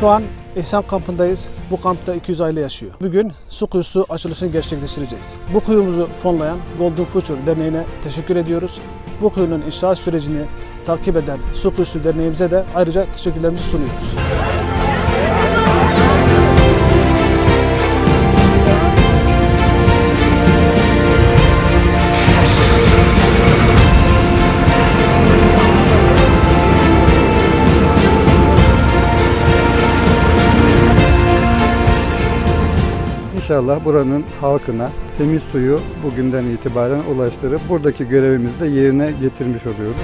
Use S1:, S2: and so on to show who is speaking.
S1: Şu an İhsan kampındayız. Bu kampta 200 aile yaşıyor. Bugün su kuyusu açılışını gerçekleştireceğiz. Bu kuyumuzu fonlayan Golden Future Derneği'ne teşekkür ediyoruz. Bu kuyunun inşaat sürecini takip eden Su Kuyusu Derneğimize de ayrıca teşekkürlerimizi sunuyoruz.
S2: İnşallah buranın halkına temiz suyu bugünden itibaren ulaştırıp buradaki görevimizi de yerine getirmiş oluyoruz.